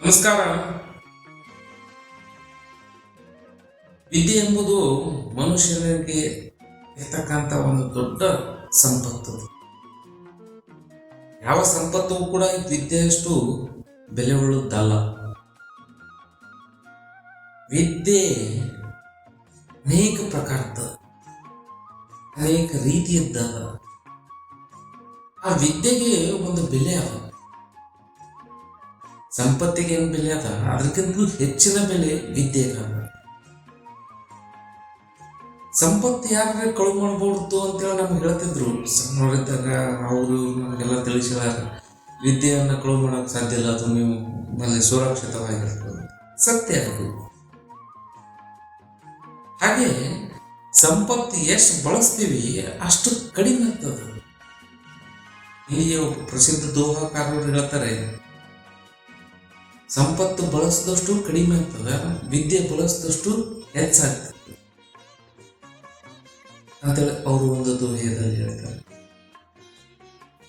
ನಮಸ್ಕಾರ. ವಿದ್ಯೆ ಎಂಬುದು ಮನುಷ್ಯನಿಗೆ ಇರ್ತಕ್ಕಂಥ ಒಂದು ದೊಡ್ಡ ಸಂಪತ್ತು. ಯಾವ ಸಂಪತ್ತು ಕೂಡ ವಿದ್ಯೆಯಷ್ಟು ಬೆಲೆ ಉಳ್ಳದ್ದಲ್ಲ ವಿದ್ಯೆ ಅನೇಕ ಪ್ರಕಾರದ, ಅನೇಕ ರೀತಿಯದ್ದ ಆ ವಿದ್ಯೆಗೆ ಒಂದು ಬೆಲೆ ಅದ. ಸಂಪತ್ತಿಗೆ ಏನು ಬೆಲೆ ಅದ? ಅದಕ್ಕಿಂತಲೂ ಹೆಚ್ಚಿನ ಬೆಲೆ ವಿದ್ಯೆ ಸಂಪತ್ತು ಯಾರು ಕಳು ಮಾಡ್ಬೋದು ಅಂತೇಳಿ ನಮ್ಗೆ ಹೇಳ್ತಿದ್ರು. ಸಣ್ಣವರಿದ್ದಾಗ ಅವರು ನಮಗೆಲ್ಲ ತಿಳಿಸಿದಾಗ ವಿದ್ಯೆಯನ್ನು ಕಳು ಮಾಡೋಕ್ಕೆ ಸಾಧ್ಯ ಇಲ್ಲ, ಅದು ನೀವು ಮನೆ ಸುರಕ್ಷಿತವಾಗಿರ್ತದೆ. ಸತ್ಯ ಅದು. ಹಾಗೆ ಸಂಪತ್ತು ಎಷ್ಟು ಬಳಸ್ತೀವಿ ಅಷ್ಟು ಕಡಿಮೆ ಆಗ್ತದೆ. ಇಲ್ಲಿಯ ಪ್ರಸಿದ್ಧ ದೋಹಾಕಾರರು ಹೇಳ್ತಾರೆ ಸಂಪತ್ತು ಬಳಸಿದಷ್ಟು ಕಡಿಮೆ ಆಗ್ತದೆ, ವಿದ್ಯೆ ಬಳಸಿದಷ್ಟು ಹೆಚ್ಚಾಗ್ತದೆ. ಅಂತೇಳಿ ಅವರು ಒಂದು ದೋಹೆಯಲ್ಲಿ ಹೇಳ್ತಾರೆ,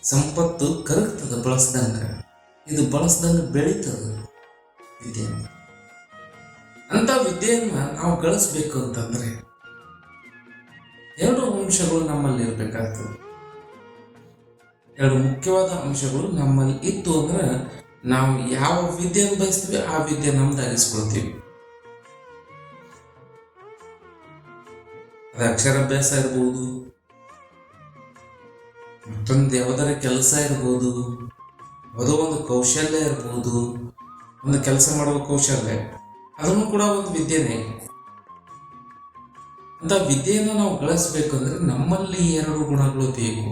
ಸಂಪತ್ತು ಕರಗ್ತದ ಬಳಸ್ದಂಗ, ಇದು ಬಳಸ್ದಂಗ ಬೆಳೀತದ ವಿದ್ಯೆಯನ್ನು ಅಂತ ವಿದ್ಯೆಯನ್ನ ನಾವು ಗಳಿಸ್ಬೇಕು ಅಂತಂದ್ರೆ, ಎರಡು ಅಂಶಗಳು ನಮ್ಮಲ್ಲಿ ಇರಬೇಕಾಗ್ತದೆ. ಎರಡು ಮುಖ್ಯವಾದ ಅಂಶಗಳು ನಮ್ಮಲ್ಲಿ ಇತ್ತು ಅಂದ್ರೆ ನಾವು ಯಾವ ವಿದ್ಯೆಯನ್ನು ಬಯಸ್ತೀವಿ, ಆ ವಿದ್ಯೆ ನಮ್ದಾಗಿಸ್ಕೊಳ್ತೀವಿ ಅದು ಅಕ್ಷರಾಭ್ಯಾಸ ಇರ್ಬೋದು, ಮತ್ತೊಂದು ಯಾವುದರ ಕೆಲಸ ಇರ್ಬೋದು, ಯಾವುದೋ ಒಂದು ಕೌಶಲ್ಯ ಇರ್ಬೋದು, ಒಂದು ಕೆಲಸ ಮಾಡುವ ಕೌಶಲ್ಯ, ಅದನ್ನು ಕೂಡ ಒಂದು ವಿದ್ಯೆನೇ. ಅಂತ ವಿದ್ಯೆಯನ್ನು ನಾವು ಗಳಿಸ್ಬೇಕಂದ್ರೆ ನಮ್ಮಲ್ಲಿ ಎರಡು ಗುಣಗಳು ಬೇಕು.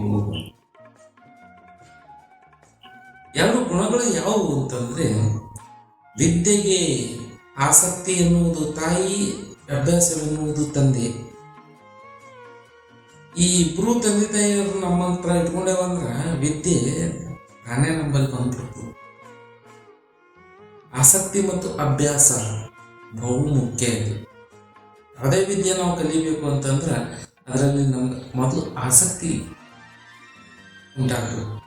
ಎರಡು ಗುಣಗಳು ಯಾವುವು ಅಂತಂದ್ರೆ, ವಿದ್ಯೆಗೆ ಆಸಕ್ತಿ ಎನ್ನುವುದು ತಾಯಿ, ಅಭ್ಯಾಸವೆನ್ನುವುದು ತಂದೆ. ಈ ಇಬ್ಬರು ತಂದೆ ತಾಯಿಯವರು ನಮ್ಮ ಹತ್ರ ಇಟ್ಕೊಂಡೇವಂದ್ರ, ವಿದ್ಯೆ ನಾನೇ ನಂಬಲ್ಲಿ ಬಂದ್ಬಿಡ್ತು. ಆಸಕ್ತಿ ಮತ್ತು ಅಭ್ಯಾಸ ಬಹು ಮುಖ್ಯ ಇದು. ಅದೇ ವಿದ್ಯೆ ನಾವು ಕಲಿಬೇಕು ಅಂತಂದ್ರೆ, ಅದರಲ್ಲಿ ನಮ್ಗೆ ಮೊದಲು ಆಸಕ್ತಿ ಉಂಟಾಗಬೇಕು.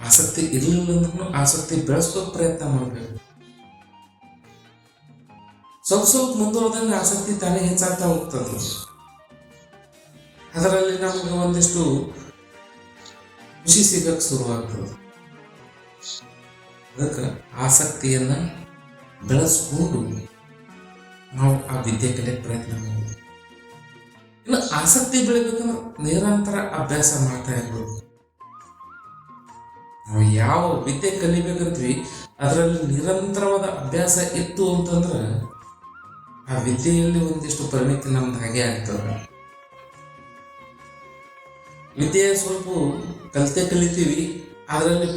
ಆಸಕ್ತಿ ಇರಲಿಲ್ಲ ಅಂದ್ರೂ ಆಸಕ್ತಿ ಬೆಳೆಸ್ಕೋಕ್ ಪ್ರಯತ್ನ ಮಾಡಬೇಕು. ಸ್ವಲ್ಪ ಸ್ವಲ್ಪ ಮುಂದುವರೆದಂಗೆ ಆಸಕ್ತಿ ತಾನೇ ಹೆಚ್ಚಾಗ್ತಾ ಹೋಗ್ತದೆ. ಅದರಲ್ಲಿ ನಮಗೆ ಒಂದಿಷ್ಟು ಖುಷಿ ಸಿಗಕ್ಕೆ ಶುರುವಾಗ್ತದೆ. ಅದಕ್ಕೆ ಆಸಕ್ತಿಯನ್ನ ಬೆಳೆಸ್ಕೊಂಡು ನಾವು ಆ ವಿದ್ಯೆ ಕಲಿಯಕ್ಕೆ ಪ್ರಯತ್ನ ಮಾಡಬೇಕು. ಇನ್ನು ಆಸಕ್ತಿ ಬೆಳಿಬೇಕಂದ್ರೆ ನಿರಂತರ ಅಭ್ಯಾಸ ಮಾಡ್ತಾ ಇರ್ಬೇಕು. ನಾವು ಯಾವ ವಿದ್ಯೆ ಕಲಿಬೇಕಂತೀವಿ, ಅದರಲ್ಲಿ ನಿರಂತರವಾದ ಅಭ್ಯಾಸ ಇತ್ತು ಅಂತಂದ್ರೆ ಆ ವಿದ್ಯೆಯಲ್ಲಿ ಒಂದಿಷ್ಟು ಪರಿಣಿತಿ ನಮ್ದು ಹಾಗೆ ಆಗ್ತದೆ. ವಿದ್ಯೆ ಸ್ವಲ್ಪ ಕಲಿತೆ ಕಲಿತೀವಿ, ಅದರಲ್ಲಿ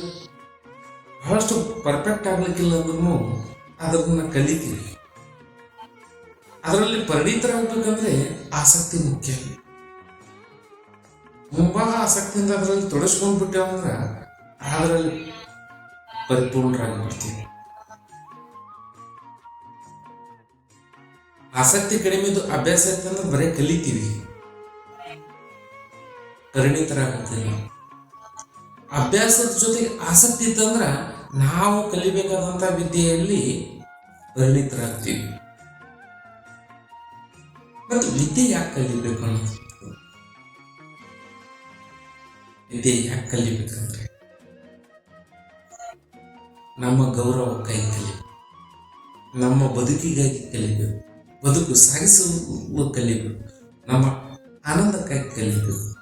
ಬಹಳಷ್ಟು ಪರ್ಫೆಕ್ಟ್ ಆಗ್ಲಿಕ್ಕಿಲ್ಲ ಅಂದ್ರೂ ಅದನ್ನ ಕಲಿತೀವಿ. ಅದರಲ್ಲಿ ಪರಿಣಿತರಾಗಬೇಕಂದ್ರೆ ಆಸಕ್ತಿ ಮುಖ್ಯ. ತುಂಬಾ ಆಸಕ್ತಿಯಿಂದ ಅದರಲ್ಲಿ ತೊಡಸ್ಕೊಂಡ್ ಅದರಲ್ಲಿ ಪರಿಪೂರ್ಣರಾಗಿಬಿಡ್ತೀವಿ ಆಸಕ್ತಿ ಕಡಿಮೆದು ಅಭ್ಯಾಸ ಇತ್ತಂದ್ರೆ ಬರೀ ಕಲಿತೀವಿ. ಪರಿಣಿತರಾಗುತ್ತಿಲ್ಲ ಅಭ್ಯಾಸದ ಜೊತೆಗೆ ಆಸಕ್ತಿ ಇತ್ತಂದ್ರ ನಾವು ಕಲಿಬೇಕಾದಂತ ವಿದ್ಯೆಯಲ್ಲಿ ಪರಿಣಿತರಾಗ್ತೀವಿ. ಮತ್ತು ವಿದ್ಯೆ ಯಾಕೆ ಕಲಿಬೇಕು ಅನ್ನೋದು. ವಿದ್ಯೆ ಯಾಕೆ ಕಲಿಬೇಕಂದ್ರೆ ನಮ್ಮ ಗೌರವಕ್ಕಾಗಿ ಕಲಿಬೇಕು. ನಮ್ಮ ಬದುಕಿಗಾಗಿ ಕಲಿಬೇಕು. ಬದುಕು ಸಾಗಿಸುವ ಕಲಿಬೇಕು. ನಮ್ಮ ಆನಂದಕ್ಕಾಗಿ ಕಲಿಬೇಕು.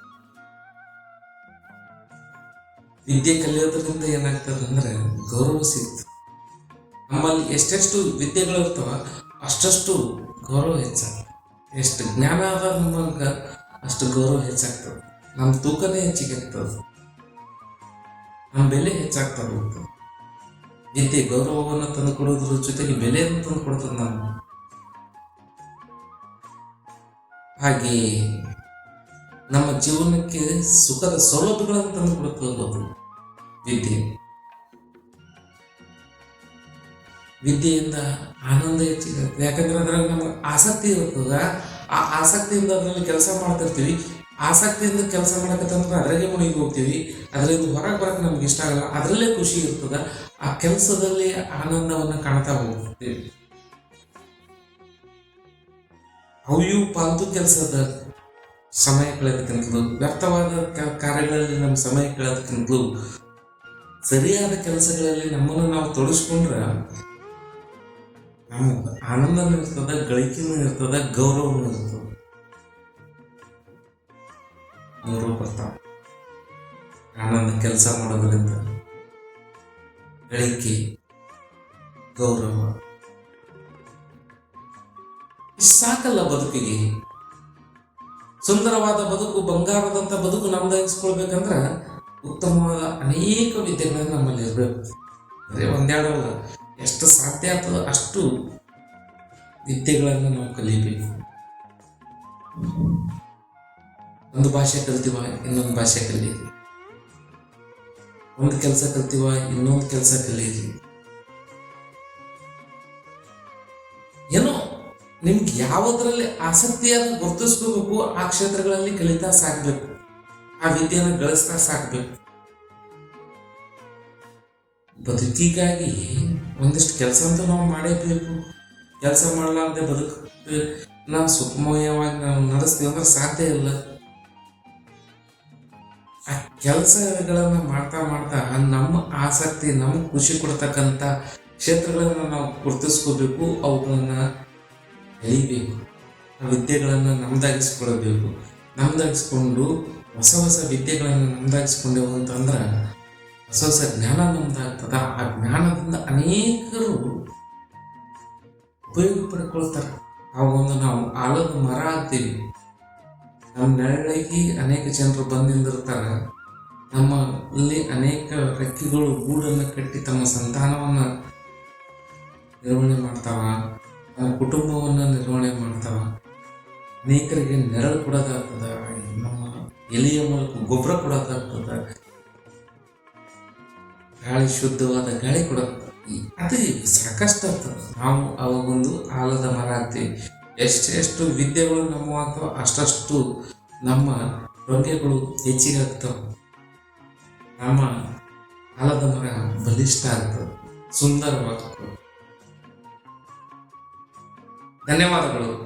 ವಿದ್ಯೆ ಕಲಿಯೋದ್ರಿಂದ ಏನಾಗ್ತದೆ ಅಂದ್ರೆ ಗೌರವ ಸಿಗ್ತದೆ. ನಮ್ಮಲ್ಲಿ ಎಷ್ಟೆಷ್ಟು ವಿದ್ಯೆಗಳು ಇರ್ತವ, ಅಷ್ಟಷ್ಟು ಗೌರವ ಹೆಚ್ಚಾಗ್ತದೆ. ಎಷ್ಟು ಜ್ಞಾನ ಅದ ನಮಗೆ ಅಷ್ಟು ಗೌರವ ಹೆಚ್ಚಾಗ್ತದೆ. ನಮ್ಮ ತೂಕನೇ ಹೆಚ್ಚಿಗೆ ಆಗ್ತದೆ. ನಮ್ಮ ಬೆಲೆ ಹೆಚ್ಚಾಗ್ತಾ ಹೋಗ್ತದೆ. ವಿದ್ಯೆ ಗೌರವವನ್ನು ತಂದು ಕೊಡೋದ್ರ ಜೊತೆಗೆ ಬೆಲೆಯನ್ನು ತಂದು ಕೊಡ್ತದೆ ನಮ್ಗೆ ಹಾಗೆ ನಮ್ಮ ಜೀವನಕ್ಕೆ ಸುಖದ ಸೌಲಭ್ಯಗಳನ್ನು ತಂದು ಕೊಡುತ್ತದೆ ವಿದ್ಯೆ. ವಿದ್ಯೆಯಿಂದ ಆನಂದ ಹೆಚ್ಚಿಗೆ ಯಾಕಂದ್ರೆ ಅದ್ರಾಗ ನಮಗೆ ಆಸಕ್ತಿ ಇರ್ತದ. ಆ ಆಸಕ್ತಿಯಿಂದ ಅದರಲ್ಲಿ ಕೆಲಸ ಮಾಡ್ತಿರ್ತೀವಿ. ಆಸಕ್ತಿಯಿಂದ ಕೆಲಸ ಮಾಡಕತ್ತಂದ್ರೆ ಅದರಾಗೆ ಮುಳುಗಿ ಹೋಗ್ತೀವಿ. ಅದರಿಂದ ಹೊರಗೆ ಬರಕ್ಕೆ ನಮ್ಗೆ ಇಷ್ಟ ಆಗಲ್ಲ. ಅದರಲ್ಲೇ ಖುಷಿ ಇರ್ತದ. ಆ ಕೆಲಸದಲ್ಲಿ ಆನಂದವನ್ನು ಕಾಣ್ತಾ ಹೋಗ್ತೀವಿ. ಅವು ಇವು ಪಾಲ್ತು ಕೆಲಸದ ಸಮಯ ಕಳೆದಕ್ಕಿಂತಲೂ, ವ್ಯರ್ಥವಾದ ಕಾರ್ಯಗಳಲ್ಲಿ ನಮ್ಮ ಸಮಯ ಕಳೆದಕ್ಕಿಂತಲೂ, ಸರಿಯಾದ ಕೆಲಸಗಳಲ್ಲಿ ನಮ್ಮನ್ನು ನಾವು ತೊಡಸ್ಕೊಂಡ್ರೆ ನಮ್ಗೆ ಆನಂದನೂ ಇರ್ತದ, ಗಳಿಕೆನೂ ಇರ್ತದ, ಗೌರವನೂ ಇರ್ತದ. ಮೂರು ಬರ್ತಾವ ಆನಂದ ಕೆಲಸ ಮಾಡೋದರಿಂದ ಗಳಿಕೆ ಗೌರವ. ಸಾಕಲ್ಲ ಬದುಕಿಗೆ. ಸುಂದರವಾದ ಬದುಕು, ಬಂಗಾರದಂತ ಬದುಕು ನಮ್ದಾಗಿಸ್ಕೊಳ್ಬೇಕಂದ್ರ ಉತ್ತಮವಾದ ಅನೇಕ ವಿದ್ಯೆಗಳನ್ನು ನಮ್ಮಲ್ಲಿ ಇರಬೇಕು. ಅದೇ ಒಂದೆರಡು ಎಷ್ಟು ಸಾಧ್ಯ ಆಗ್ತದೋ ಅಷ್ಟು ವಿದ್ಯೆಗಳನ್ನು ನಾವು ಕಲಿಬೇಕು. ಒಂದು ಭಾಷೆ ಕಲ್ತೀವ, ಇನ್ನೊಂದು ಭಾಷೆ ಕಲೀರಿ ಒಂದು ಕೆಲಸ ಕಲ್ತೀವ, ಇನ್ನೊಂದು ಕೆಲಸ ಕಲೀರಿ ಏನೋ ನಿಮ್ಗೆ ಯಾವುದರಲ್ಲಿ ಆಸಕ್ತಿ ಅದು ಗುರುತಿಸ್ಕೋಬೇಕು, ಆ ಕ್ಷೇತ್ರಗಳಲ್ಲಿ ಕಲಿತಾ ಸಾಕ್ಬೇಕು, ಆ ವಿದ್ಯೆಯನ್ನು ಗಳಿಸ್ತಾ ಸಾಕ್ಬೇಕು. ಬದುಕಿಗಾಗಿ ಒಂದಿಷ್ಟು ಕೆಲಸ ಅಂತೂ ನಾವು ಮಾಡೇಬೇಕು. ಕೆಲಸ ಮಾಡಲಾರ್ದೆ ಬದುಕ ನಾವು ಸುಖಮಯವಾಗಿ ನಾವು ನಡೆಸ್ತೀವಿ ಅಂದ್ರೆ ಸಾಧ್ಯ ಇಲ್ಲ. ಕೆಲಸಗಳನ್ನು ಮಾಡ್ತಾ ಮಾಡ್ತಾ ನಮ್ಮ ಆಸಕ್ತಿ ನಮ್ಗೆ ಖುಷಿ ಕೊಡ್ತಕ್ಕಂಥ ಕ್ಷೇತ್ರಗಳನ್ನು ನಾವು ಗುರುತಿಸ್ಕೋಬೇಕು, ಅವುಗಳನ್ನು ಆ ವಿದ್ಯೆಗಳನ್ನು ನಮ್ದಾಗಿಸ್ಕೊಳ್ಬೇಕು. ನಮ್ದಾಗಿಸ್ಕೊಂಡು ಹೊಸ ಹೊಸ ವಿದ್ಯೆಗಳನ್ನು ನಮ್ದಾಗಿಸ್ಕೊಂಡೆವು ಅಂತಂದ್ರೆ ಹೊಸ ಹೊಸ ಜ್ಞಾನ ನಮ್ದಾಗ್ತದ. ಆ ಜ್ಞಾನದಿಂದ ಅನೇಕರು ಉಪಯೋಗ ಪಡ್ಕೊಳ್ತಾರೆ. ಒಂದು ನಾವು ಆಲದ ಮರ ಆಗ್ತೀವಿ ನಮ್ಮ ನೆರಳಿಗೆ ಅನೇಕ ಜನರು ಬಂದು ನಿಂದಿರ್ತಾರೆ ನಮ್ಮಲ್ಲಿ ಅನೇಕ ರೆಕ್ಕೆಗಳು ಗೂಡನ್ನು ಕಟ್ಟಿ ತಮ್ಮ ಸಂತಾನವನ್ನು ನಿರ್ವಹಣೆ ಮಾಡ್ತಾವ, ತಮ್ಮ ಕುಟುಂಬವನ್ನು ನಿರ್ವಹಣೆ ಮಾಡ್ತಾವ. ಅನೇಕರಿಗೆ ನೆರಳು ಕೊಡೋದಾಗ್ತದ, ನಮ್ಮ ಎಲೆಯ ಮೂಲಕ ಗೊಬ್ಬರ ಕೊಡೋದಾಗ್ತದ, ಗಾಳಿ ಶುದ್ಧವಾದ ಗಾಳಿ ಕೊಡ ಅದೇ ಸಾಕಷ್ಟು ಆಗ್ತದೆ ನಾವು ಅವಾಗೊಂದು ಆಲದ ಮರ ಆಗ್ತೀವಿ ಎಷ್ಟೆಷ್ಟು ವಿದ್ಯೆಗಳು ನಮ್ಮ ಆಗ್ತಾವ ಅಷ್ಟಷ್ಟು ನಮ್ಮ ರೋಗ್ಯಗಳು ಹೆಚ್ಚಿಗೆ ಆಗ್ತಾವ. ನಮ್ಮ ಆಲದ ಮರ ಬಲಿಷ್ಠ ಆಗ್ತದೆ ಸುಂದರವಾಗ್ತದೆ ಧನ್ಯವಾದಗಳು.